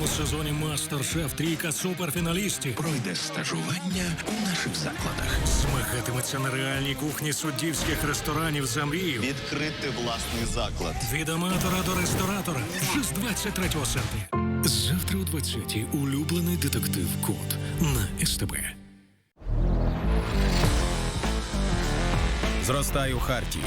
новому сезоні Мастер-Шеф трійка суперфіналістів Пройде стажування у наших закладах. змагатиметься на реальній кухні суддівських ресторанів за мрію. Відкрити власний заклад. Від аматора до ресторатора вже з 23 серпня. Завтра о 20-й улюблений детектив Кот на СТБ. Зростай у Хартії.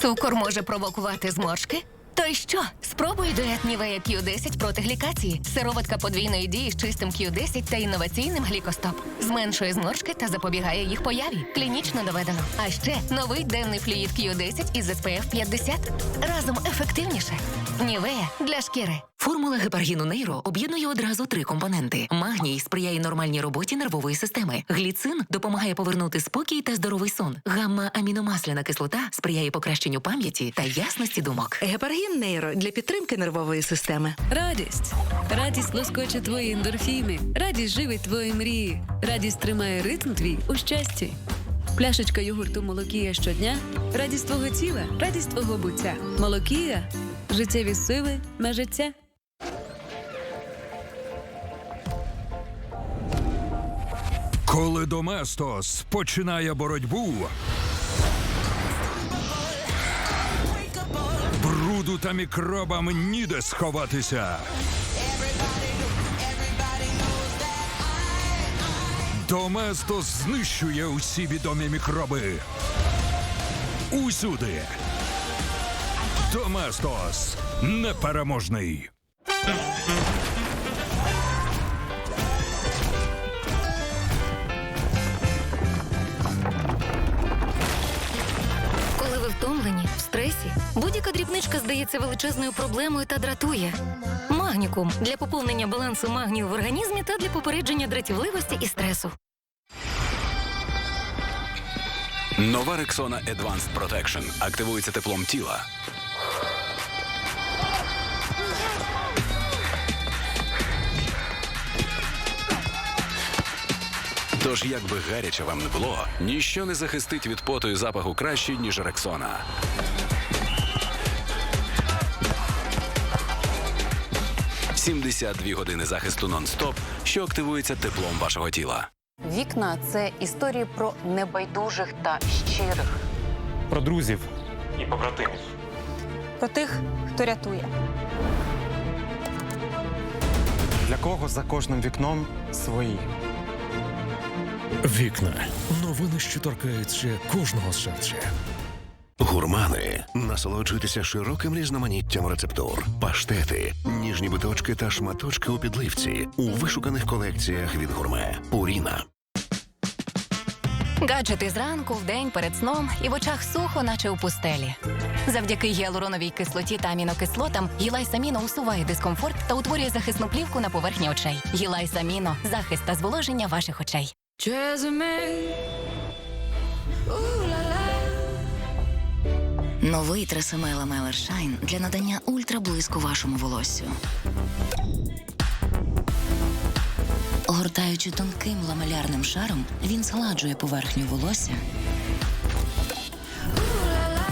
Цукор може провокувати зморшки? То й що? Спробуй дует Нівея Q10 проти глікації. Сироватка подвійної дії з чистим Q10 та інноваційним глікостоп. Зменшує зморшки та запобігає їх появі. Клінічно доведено. А ще новий денний флюїд Q10 із SPF 50. Разом ефективніше. Нівея для шкіри. Формула гепаргіну нейро об'єднує одразу три компоненти: магній сприяє нормальній роботі нервової системи. Гліцин допомагає повернути спокій та здоровий сон. Гамма-аміномасляна кислота сприяє покращенню пам'яті та ясності думок. Гепаргін нейро для підтримки нервової системи. Радість. Радість лоскоче твої ендорфіни. Радість живить твої мрії. Радість тримає ритм твій у щасті. Пляшечка йогурту Молокія щодня. Радість твого тіла, радість твого буття. Молокія. Життєві сили на життя. Коли Доместос починає боротьбу. Бруду та мікробам ніде сховатися. Доместос знищує усі відомі мікроби. Усюди. Доместос непереможний. Ви втомлені, в стресі, будь-яка дрібничка здається величезною проблемою та дратує. Магнікум для поповнення балансу магнію в організмі та для попередження дратівливості і стресу. Нова Рексона Advanced Protection активується теплом тіла. Тож, як би гаряче вам не було, ніщо не захистить від поту і запаху краще, ніж Рексона. «72 години захисту нон-стоп, що активується теплом вашого тіла. Вікна це історії про небайдужих та щирих, Про друзів. і побратимів, про тих, хто рятує. Для кого за кожним вікном свої. Вікна новини, що торкаються кожного серця. Гурмани насолоджуйтеся широким різноманіттям рецептур, паштети, ніжні биточки та шматочки у підливці у вишуканих колекціях від гурме. Пуріна. Гаджети зранку, вдень, перед сном і в очах сухо, наче у пустелі. Завдяки гіалуроновій кислоті та амінокислотам Гілайс Аміно усуває дискомфорт та утворює захисну плівку на поверхні очей. Гілайс Аміно – захист та зволоження ваших очей. Новий Тресемела Мелер Шайн для надання ультраблиску вашому волоссю. Огортаючи тонким ламелярним шаром, він згладжує поверхню волосся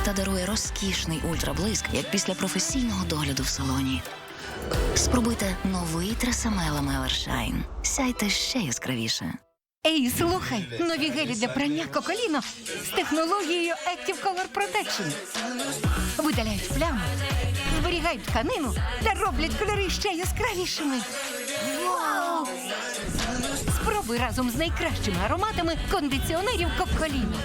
та дарує розкішний ультраблиск, як після професійного догляду в салоні. Спробуйте новий Тресемела Мелер Шайн. Сяйте ще яскравіше. Ей, слухай, нові гелі для прання Коколіно з технологією Active Color Protection. Видаляють плями, зберігають тканину та роблять кольори ще яскравішими. Вау! Спробуй разом з найкращими ароматами кондиціонерів Коколіно.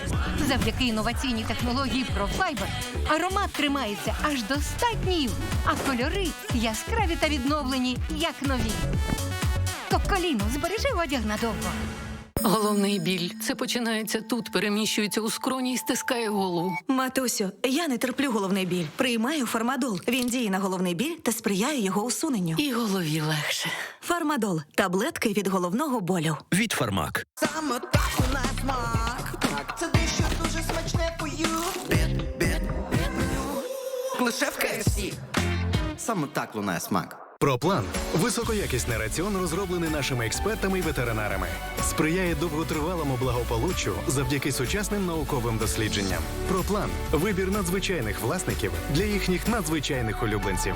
Завдяки інноваційній технології ProFiber аромат тримається аж до 100 днів, а кольори яскраві та відновлені, як нові. Коколіно збережи одяг надовго. Головний біль. Це починається тут, переміщується у скроні і стискає голову. Матусю, я не терплю головний біль. Приймаю фармадол. Він діє на головний біль та сприяє його усуненню. І голові легше. Фармадол таблетки від головного болю. Від Фармак. Саме так у нас смак. Це дещо дуже смачне пою. Бід, бід, бід. Лише в KFC. Саме так лунає смак. Проплан високоякісний раціон, розроблений нашими експертами і ветеринарами, сприяє довготривалому благополуччю завдяки сучасним науковим дослідженням. Проплан вибір надзвичайних власників для їхніх надзвичайних улюбленців.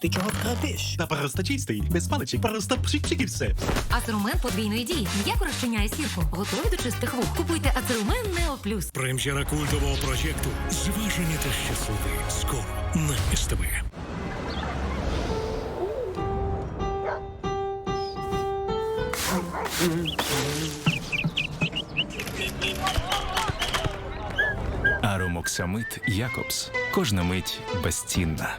Ти чого крадеш? Та просто чистий, без паличок, просто і все. Ацерумен подвійної дії. М'яко розчиняє сірку. Готові до чистих вух. Купуйте Ацерумен Нео Плюс. Прем'єра культового проєкту Зважені та щасливі. Скоро на СТБ. Аромоксамит Якобс. Кожна мить безцінна.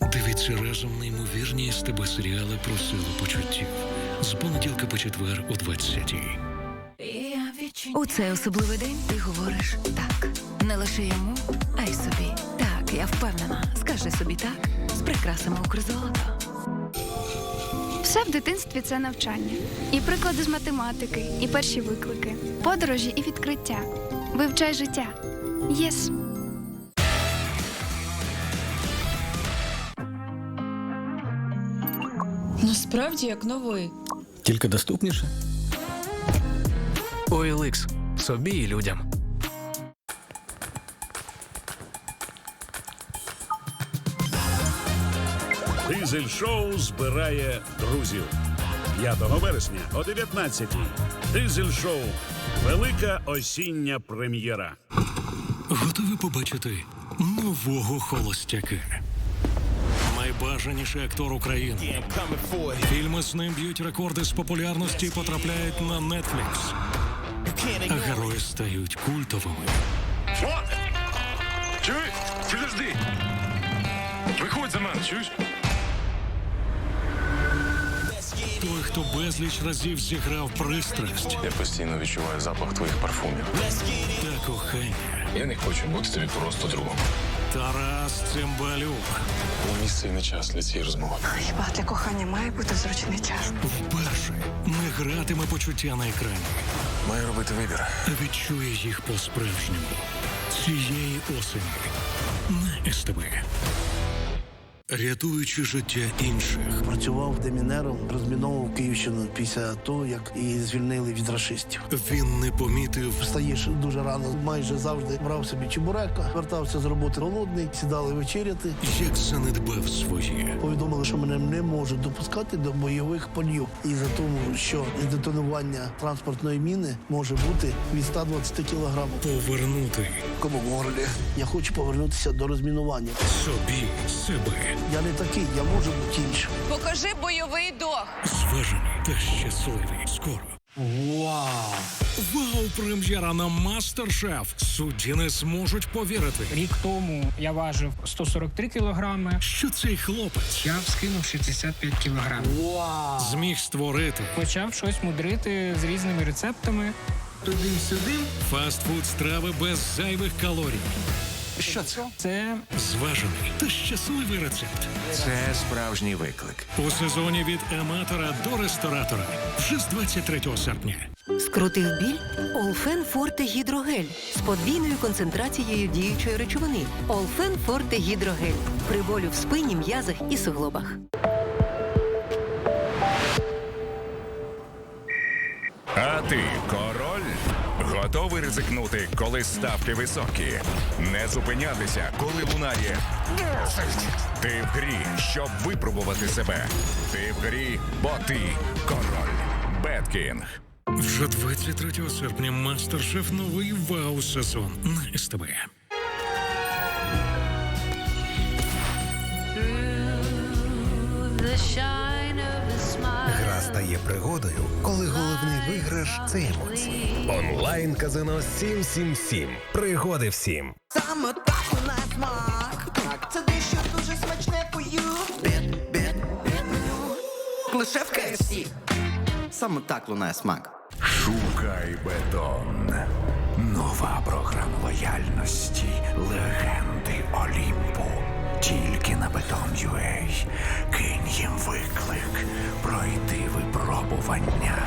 Дивіться разом неймовірні СТБ серіали про силу почуттів з понеділка по четвер о 20-й. У цей особливий день ти говориш так. Не лише йому, а й собі. Так, я впевнена. Скажи собі так з прикрасами Укрзолото. Все в дитинстві це навчання. І приклади з математики, і перші виклики, подорожі і відкриття. Вивчай життя. Єс. Насправді як новий. Тільки доступніше. OLX. Собі і людям. Дизель шоу збирає друзів. 5 вересня о 19-й. Дизель шоу. Велика осіння прем'єра. Готові побачити нового холостяка. Найбажаніший актор України. Фільми з ним б'ють рекорди з популярності і потрапляють на Netflix. А герої стають культовими. Чуй? Підожди. Виходь за мене, чуєш? Той, хто безліч разів зіграв пристрасть Я постійно відчуваю запах твоїх парфумів. та кохання. Я не хочу бути тобі просто другом. Тарас Цимбалюк Не місце і не час для цієї розмови. Хіба для кохання має бути зручний час? вперше не гратиме почуття на екрані, Маю робити вибір. відчує їх по-справжньому. Цієї осені на СТБ. Рятуючи життя інших. Працював демінером, розміновував Київщину після того, як її звільнили від рашистів. Він не помітив, Встаєш дуже рано, майже завжди брав собі чебурека, вертався з роботи голодний, сідали вечеряти. як занедбав своє. Повідомили, що мене не можуть допускати до бойових полів. І за тому, що детонування транспортної міни може бути від 120 кілограмів. Повернути Кому горлі. Я хочу повернутися до розмінування. собі себе. Я не такий, я можу бути іншим. Покажи бойовий дух. Зважені та щасливі. Скоро. Вау! Вау, прем'єра на Мастер-Шеф. Судді не зможуть повірити, Рік тому я важив 143 кілограми. що цей хлопець Я скинув 65 кілограмів. зміг створити Почав щось мудрити з різними рецептами. Туди-сюди. фастфуд страви без зайвих калорій. Що це? Це Зважений та щасливий рецепт. Це справжній виклик. У сезоні від аматора до ресторатора. Вже з 23 серпня. Скрутив біль? Олфен Форте Гідрогель з подвійною концентрацією діючої речовини. Олфен Форте Гідрогель. При болю в спині, м'язах і суглобах. А ти король? Готовий ризикнути, коли ставки високі? Не зупинятися, коли лунає. Ти в грі, щоб випробувати себе. Ти в грі, бо ти король. Беткінг. Вже 23 серпня Мастер-Шеф новий вау-сезон на СТБ. Стає пригодою, коли головний виграш це емоції. Онлайн казино 777. Пригоди всім. Саме так у нас смак. Так, це дещо дуже смачне пою. Бет, бет, бет. Лише в KFC. Саме так лунає смак. Шукай бетон. Нова програма лояльності. Легенди Олімпу. Тільки на Beton.ua. Кинь їм виклик. Пройти випробування.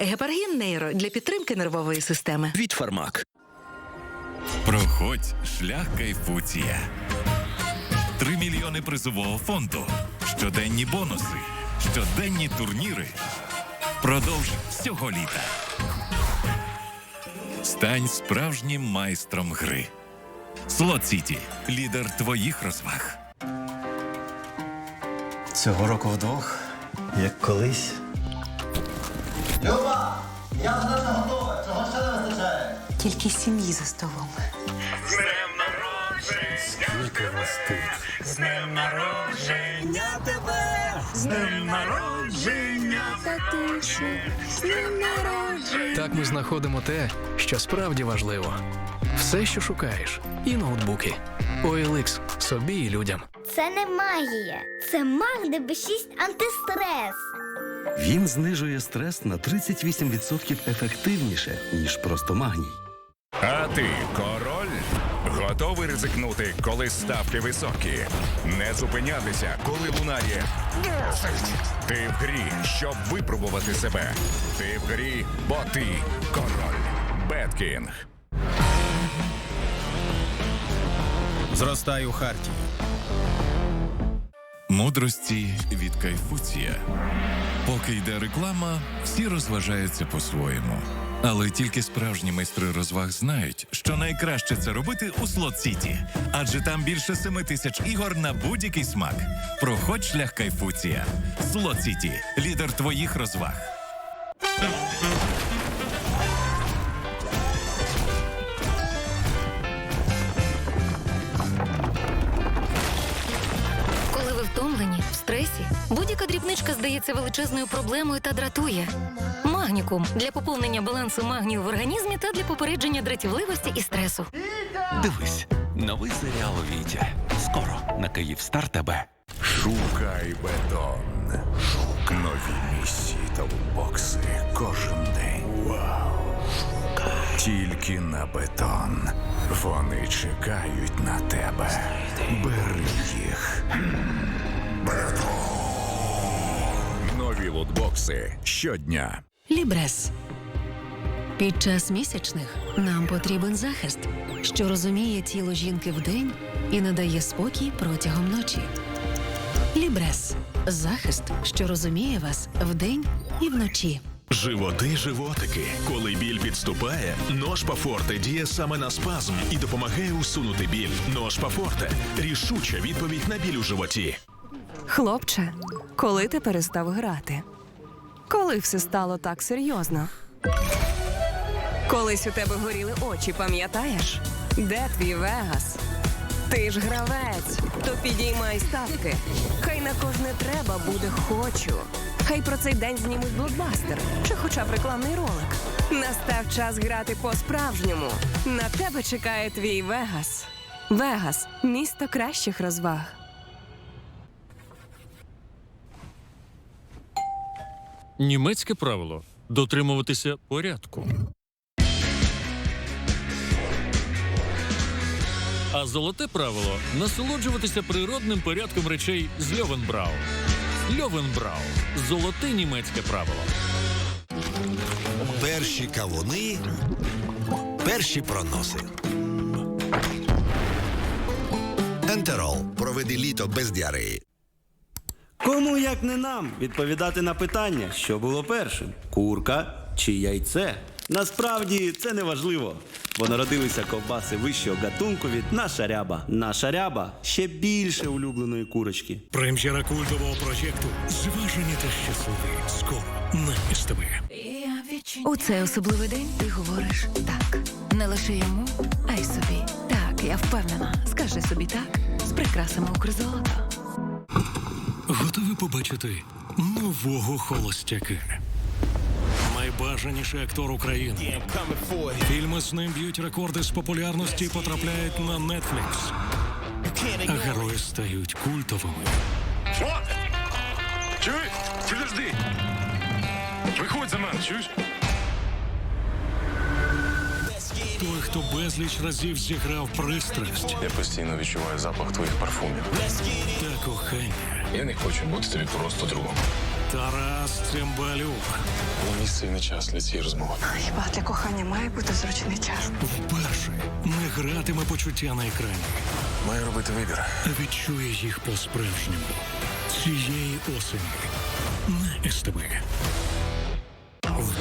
Гепаргін Нейро для підтримки нервової системи. Від Фармак. Проходь шлях кайфуція. Три мільйони призового фонду. Щоденні бонуси. Щоденні турніри. Продовж всього літа. Стань справжнім майстром гри. Слот Сіті лідер твоїх розваг. Цього року вдвох, як колись. Люба, я вже готова. Чого ще не вистачає? Тільки сім'ї за столом. Скільки вас тут? З днем народження тебе! З днем народження! Татусю, з днем народження. Так ми знаходимо те, що справді важливо. Все, що шукаєш, і ноутбуки. OLX – собі і людям. Це не магія. Це маг ДБ6 антистрес. Він знижує стрес на 38% ефективніше, ніж просто магній. А ти король? Готовий ризикнути, коли ставки високі? Не зупинятися, коли лунає. «Досить!» Ти в грі, щоб випробувати себе. Ти в грі, бо ти король. Беткінг. Зростай у харті. Мудрості від кайфуція. Поки йде реклама, всі розважаються по-своєму. Але тільки справжні майстри розваг знають, що найкраще це робити у Слот Сіті, адже там більше семи тисяч ігор на будь-який смак. Проходь шлях кайфуція. Слот Сіті лідер твоїх розваг. Ви в стресі, будь-яка дрібничка здається величезною проблемою та дратує. Магнікум для поповнення балансу магнію в організмі та для попередження дратівливості і стресу. Дивись, новий серіал Вітя. Скоро на Київстар тебе. Шукай бетон. Нові місії та бокси кожен день. Вау. Шукай. Тільки на бетон. Вони чекають на тебе. Бери їх. Нові лутбокси щодня. Лібрес. Під час місячних нам потрібен захист, що розуміє тіло жінки вдень і надає спокій протягом ночі. Лібрес захист, що розуміє вас вдень і вночі. Животи, животики. Коли біль підступає, ножпа Форте діє саме на спазм і допомагає усунути біль. Ножпа Форте рішуча відповідь на біль у животі. Хлопче, коли ти перестав грати? Коли все стало так серйозно? Колись у тебе горіли очі, пам'ятаєш? Де твій Вегас? Ти ж гравець, то підіймай ставки. Хай на кожне треба буде хочу. Хай про цей день знімуть блокбастер чи хоча б рекламний ролик. Настав час грати по-справжньому. На тебе чекає твій Вегас. Вегас місто кращих розваг. Німецьке правило дотримуватися порядку. А золоте правило насолоджуватися природним порядком речей з Льовенбрау. Льовенбрау золоте німецьке правило. Перші кавуни, перші проноси. Ентерол. Проведи літо без діареї. Кому як не нам відповідати на питання, що було першим: курка чи яйце? Насправді це не важливо, бо народилися ковбаси вищого гатунку від наша ряба. Наша ряба ще більше улюбленої курочки. Прем'єра культового проєкту Зважені та щасливі. Скоро на СТВ. У цей особливий день ти говориш так. Не лише йому, а й собі. Так, Так, я впевнена. Скажи собі так з прикрасами Укрзолото. Готові побачити нового холостяка. Найбажаніший актор України. Фільми з ним б'ють рекорди з популярності і потрапляють на Netflix. А герої стають культовими. Чуєш? Підожди! Виходь за мене, чуєш? Той, хто безліч разів зіграв пристрасть Я постійно відчуваю запах твоїх парфумів. та кохання. Я не хочу бути тобі просто другом. Тарас Цимбалюк Але місце і не час для цієї розмови. Хіба для кохання має бути зручний час? вперше не гратиме почуття на екрані, Маю робити вибір. відчує їх по-справжньому. Цієї осені на СТБ.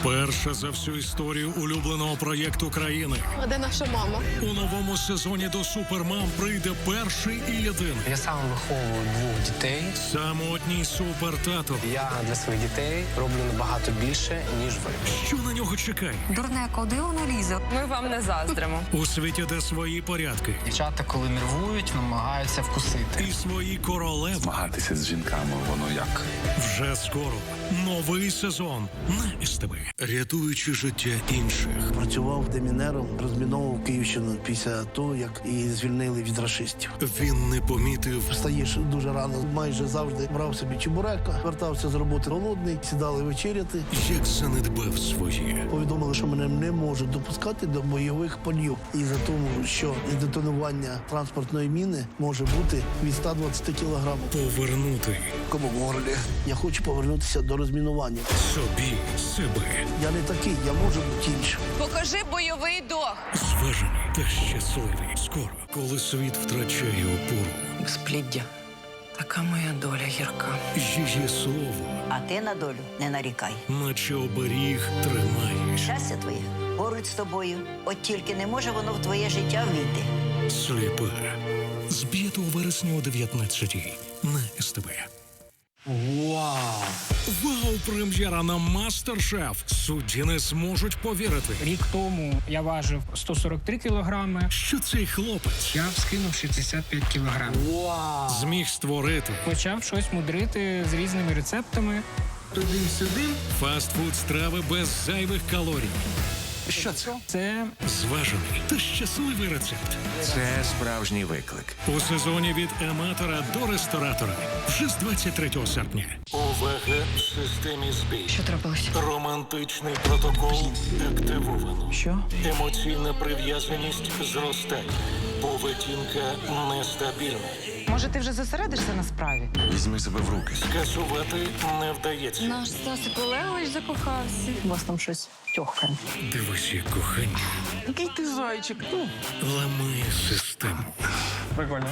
Вперше за всю історію улюбленого проєкту країни А де наша мама? у новому сезоні до Супермам прийде перший і єдиний. Я сам виховую двох дітей. Самотній супертато. Я для своїх дітей роблю набагато більше, ніж ви. Що на нього чекає? Дурне, куди воно лізе? Ми вам не заздримо. У світі, де свої порядки Дівчата, коли нервують, намагаються вкусити. і свої королеви. Змагатися з жінками, воно як. Вже скоро новий сезон на СТБ. Рятуючи життя інших. Працював демінером, розміновував Київщину після того, як і звільнили від рашистів. Він не помітив Встаєш дуже рано, майже завжди брав собі чебурека, вертався з роботи голодний, сідали вечеряти. як занедбав своє. Повідомили, що мене не можуть допускати до бойових полів. І за тому, що детонування транспортної міни може бути від 120 кілограмів. Повернути Кому горлі. Я хочу повернутися до розмінування. собі себе Я не такий, я можу бути іншим. Покажи бойовий дух. зважений та щасливий. Скоро, коли світ втрачає опору, Безпліддя. Така моя доля гірка. її слово, А ти на долю не нарікай. наче оберіг, тримає. Щастя твоє поруч з тобою. От тільки не може воно в твоє життя війти. Сліпе. З 5 вересня о 19 на СТБ. Вау! Вау, прем'єра на Мастер-Шеф. Судді не зможуть повірити. Рік тому я важив 143 кілограми. Що цей хлопець Я скинув 65 кілограмів. Вау! зміг створити Почав щось мудрити з різними рецептами. Фастфуд страви без зайвих калорій. Що це? Це Зважений та щасливий рецепт. Це справжній виклик. У сезоні від аматора до ресторатора. Вже з 23 серпня. Увага в системі збій. Що трапилося? Романтичний протокол активовано. Що? Емоційна прив'язаність зростає. Поведінка нестабільна. Може, ти вже зосередишся на справі? Візьми себе в руки. Скасувати не вдається. Наш Стасик Олегович закохався. У вас там щось тьохкає. Дивись, як кохання Який ти зайчик? ламає систему. прикольно.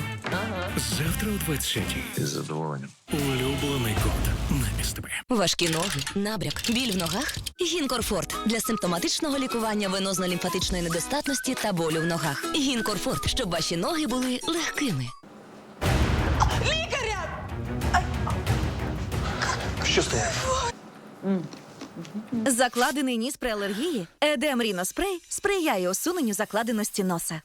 Завтра о 20 Із задоволенням. Улюблений код на СТБ. Важкі ноги, набряк, біль в ногах. Гінкорфорт для симптоматичного лікування венозно-лімфатичної недостатності та болю в ногах. Гінкорфорт, щоб ваші ноги були легкими. Що з? Закладений ніс при алергії. Едем Ріноспрей сприяє усуненню закладеності носа.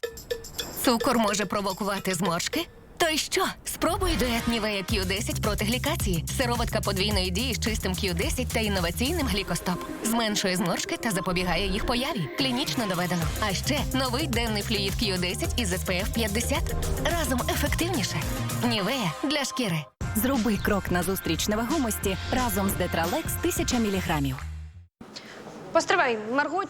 Цукор може провокувати зморшки? То й що? Спробуй дует Нівея Q10 проти глікації. Сироватка подвійної дії з чистим Q10 та інноваційним глікостоп. Зменшує зморшки та запобігає їх появі. Клінічно доведено. А ще новий денний флюїд Q10 із SPF 50. Разом ефективніше. Нівея для шкіри. Зроби крок назустріч невагомості разом з Детралекс 1000 міліграмів. Постривай, Марго